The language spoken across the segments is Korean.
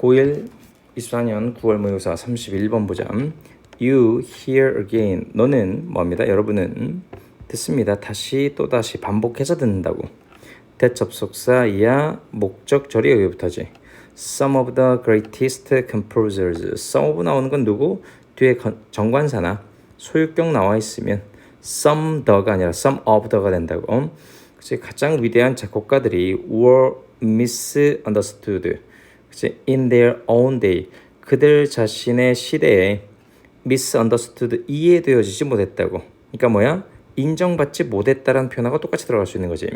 고1 24년 9월 모의고사 31번 보자. You hear again. 너는 뭐입니다? 여러분은 듣습니다. 다시 또 다시 반복해서 듣는다고. 대 접속사 이하 목적절이 여기부터지. Some of the greatest composers. Some of 나오는 건 누구? 뒤에 건- 정관사나 소유격 나와 있으면 some the가 아니라 some of the가 된다고. 그치 가장 위대한 작곡가들이 were misunderstood. In their own day. 그들 자신의 시대에 misunderstood 이해되어지지 못했다고. 그러니까 뭐야? 인정받지 못했다라는 표현하고 똑같이 들어갈 수 있는 거지.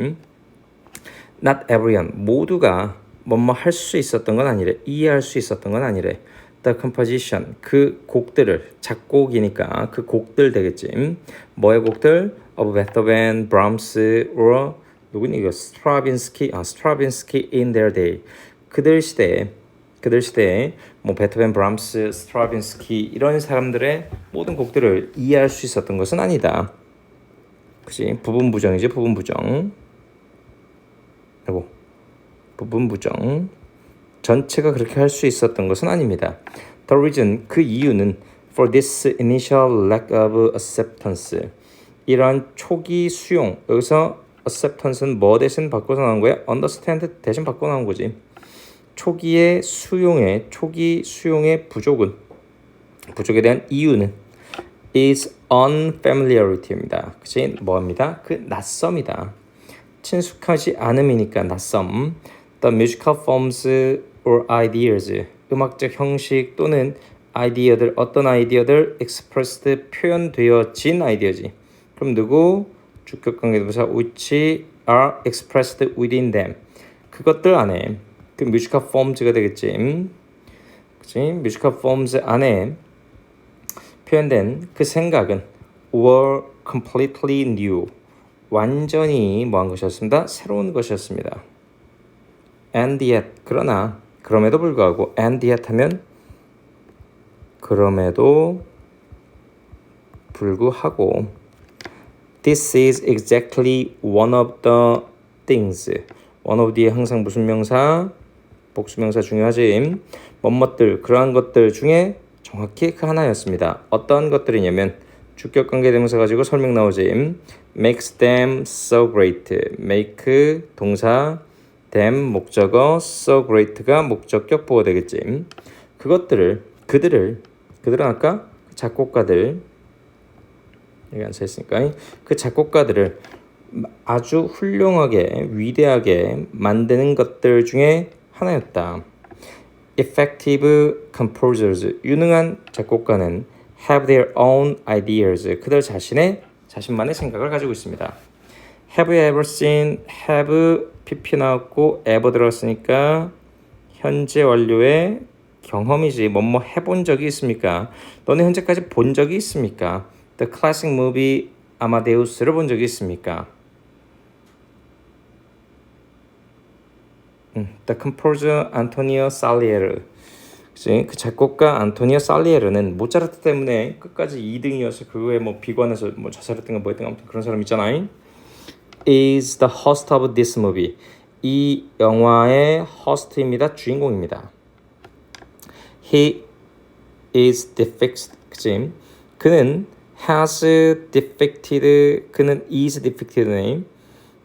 Not everyone 모두가 뭐뭐 할 수 있었던 건 아니래. 이해할 수 있었던 건 아니래. The composition 그 곡들을 작곡이니까 그 곡들 되겠지. 뭐의 곡들? Of Beethoven, Brahms, or 누구니 이거 스트라빈스키 아 스트라빈스키 in their day. 그들 시대에 그들 시대에 뭐 베토벤, 브람스, 스트라빈스키 이런 사람들의 모든 곡들을 이해할 수 있었던 것은 아니다. 그지 부분 부정이지 부분 부정. 아이고 부분 부정. 전체가 그렇게 할 수 있었던 것은 아닙니다. The reason 그 이유는 for this initial lack of acceptance 이러한 초기 수용 여기서 acceptance는 뭐 대신 바꿔서 나온 거야? understand 대신 바꿔 나온 거지. 초기의 수용의 초기 수용의 부족은 부족에 대한 이유는 is unfamiliarity입니다. 그치? 뭐입니다? 그 낯섦이다. 친숙하지 않음이니까 낯섦. The musical forms or ideas 음악적 형식 또는 아이디어들 어떤 아이디어들 expressed 표현되어진 아이디어지. 그럼 누구? 주격 관계대명사 which are expressed within them. 그것들 안에 그 musical forms가 되겠지. 그치? musical forms 안에 표현된 그 생각은 were completely new. 완전히 뭐한 것이었습니다. 새로운 것이었습니다. and yet 그러나 그럼에도 불구하고 and yet 하면 그럼에도 불구하고 this is exactly one of the things one of 뒤에 항상 무슨 명사 복수명사 중요하지. 뭐뭇들 그러한 것들 중에 정확히 그 하나였습니다. 어떤 것들이냐면 주격 관계 대명사 가지고 설명 나오지. makes them so great. make 동사 them 목적어 so great가 목적격 보호 되겠지. 그것들을 그들을 그들은 아까 작곡가들 여기 안 써있으니까 그 작곡가들을 아주 훌륭하게 위대하게 만드는 것들 중에 하나였다. Effective composers 유능한 작곡가는 have their own ideas 그들 자신의 자신만의 생각을 가지고 있습니다. Have you ever seen have pp 나왔고 ever 들어갔으니까 현재 완료의 경험이지 뭐뭐 해본 적이 있습니까? 너는 현재까지 본 적이 있습니까? The classic movie 아마데우스를 본 적이 있습니까? The composer 안토니오 살리에르 그치? 그 작곡가 안토니오 살리에르는 모차르트 때문에 끝까지 2등이어서 그거에 뭐 비관해서 뭐 자살했던가 뭐 했던가 아무튼 그런 사람 있잖아 is the host of this movie 이 영화의 host입니다 주인공입니다 He is defected. 그치? 그는 has defected. 그는 is defected네.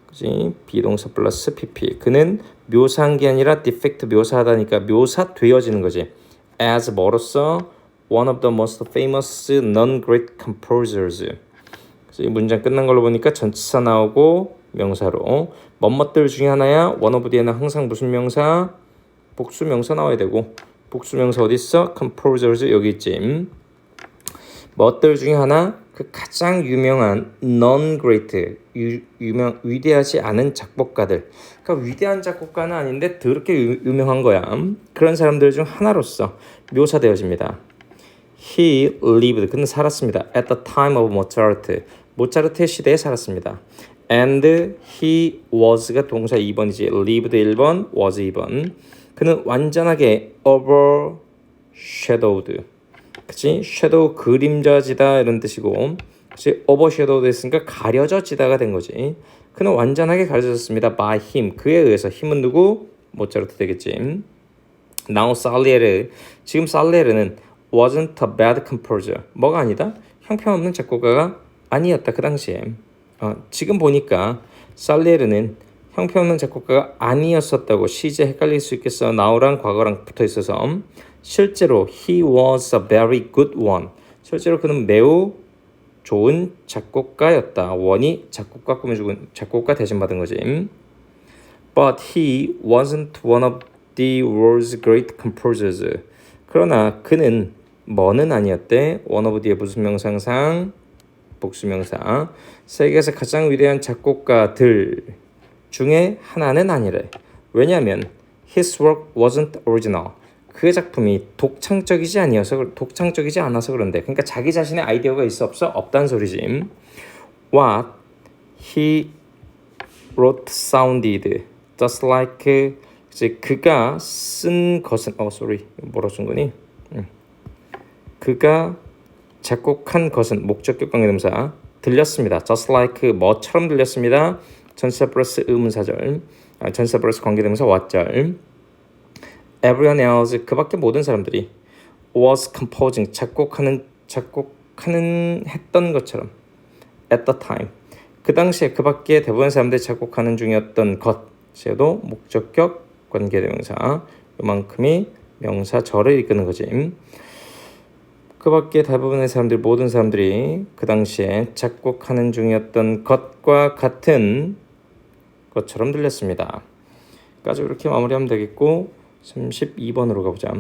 그치? 비동사 플러스 pp. 그는 묘사한 게 아니라 defect 묘사하다니까 묘사되어지는 거지. as 뭐로서 one of the most famous non-great composers. 그래서 이 문장 끝난 걸로 보니까 전치사 나오고 명사로 뭐뭇들 중에 하나야. one of 뒤에는 항상 무슨 명사? 복수 명사 나와야 되고 복수 명사 어디 있어? composers 여기 있지. 뭐들 중에 하나 그 가장 유명한 non-great 유, 유명 위대하지 않은 작곡가들. 그러니까 위대한 작곡가는 아닌데 더럽게 유, 유명한 거야. 그런 사람들 중 하나로서 묘사되어집니다. He lived 그는 살았습니다. At the time of Mozart 모차르트의 시대에 살았습니다. And he was가 동사 2번이지. lived 1번, was 2번. 그는 완전하게 overshadowed. 그치? shadow 그림자지다 이런 뜻이고 그치? overshadowed 했으니까 가려져지다가 된 거지. 그는 완전하게 가려졌습니다. by him. 그에 의해서 힘은 누구? 모차르트 되겠지. Now Salieri 지금 살리에르는 wasn't a bad composer. 뭐가 아니다? 형편없는 작곡가가 아니었다 그 당시에. 어, 지금 보니까 살리에르는 형편없는 작곡가가 아니었었다고 시제 헷갈릴 수 있겠어. now랑 과거랑 붙어 있어서 실제로 he was a very good one. 실제로 그는 매우 좋은 작곡가였다. 원이 작곡가 꾸며주고 작곡가 대신 받은 거지. But he wasn't one of the world's great composers. 그러나 그는 뭐는 아니었대. One of the의 무슨 명상상 복수명사. 세계에서 가장 위대한 작곡가들 중에 하나는 아니래. 왜냐하면 his work wasn't original. 그의 작품이 독창적이지 아니어서 독창적이지 않아서 그런데. 그러니까 자기 자신의 아이디어가 있어 없어 없단 소리지. What he wrote sounded just like 이제 그가 쓴 것은 어 sorry 뭐라 쓴 거니? 음. 그가 작곡한 것은 목적격 관계대명사 들렸습니다. just like 뭐처럼 들렸습니다. 전치사 플러스 의문사절 아, 전치사 플러스 관계대명사 what절 everyone else 그밖에 모든 사람들이 was composing 작곡하는 작곡하는 했던 것처럼 at the time 그 당시에 그 밖에 대부분 사람들이 작곡하는 중이었던 것에도 목적격 관계대명사 요만큼이 명사절을 이끄는 거지. 그 밖에 대부분의 사람들 모든 사람들이 그 당시에 작곡하는 중이었던 것과 같은 것처럼 들렸습니다. 까지 이렇게 마무리하면 되겠고 32번으로 가보자.